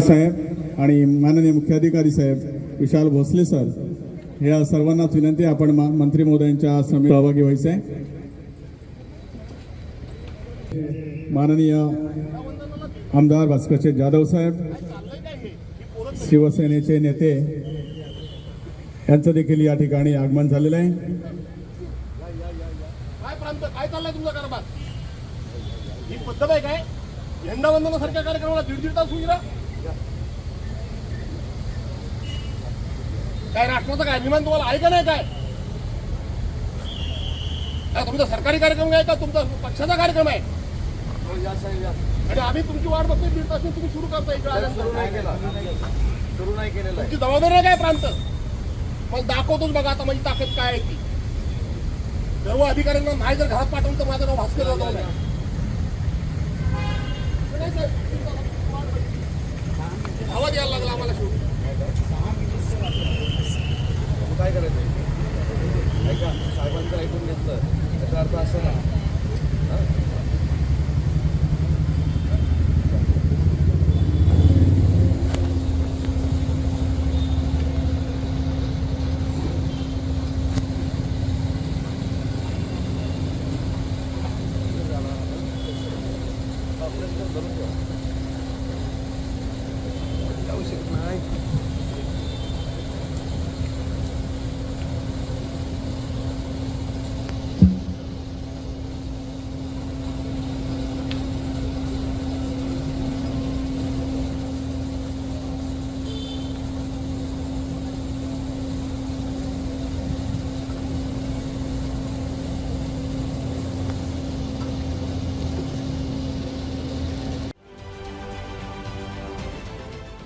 साहेब आणि माननीय मुख्याधिकारी साहेब विशाल भोसले सर या सर्वांनाच विनंती आपण मंत्री महोदयांच्या समिती सहभागी व्हायचं आहे माननीय आमदार भास्करचे जाधव साहेब शिवसेनेचे नेते यांचं देखील या ठिकाणी आगमन झालेलं आहे. काय प्रांत तुमचा कारभार? ही पद्धत आहे काय? झेंडा वंदनासारख्या कार्यक्रमाला दीड दीड तास उशिरा काय राष्ट्राचा काय? अभिमान तुम्हाला आहे का नाही काय? काय तुमचा सरकारी कार्यक्रम आहे का? तुमचा पक्षाचा कार्यक्रम आहे? आणि आम्ही तुमची वाट बघतोय दीड तास तुम्ही सुरू करता इकडे आल्यानंतर. सुरू नाही केलेलं तुमची जबाबदारी आहे काय प्रांत? मग दाखवतोच बघा आता माझी ताकद काय आहे ती. सर्व अधिकाऱ्यांना नाही जर घरात पाठवलं तर माझं नाव भास्कर नाही नाही Barbasana.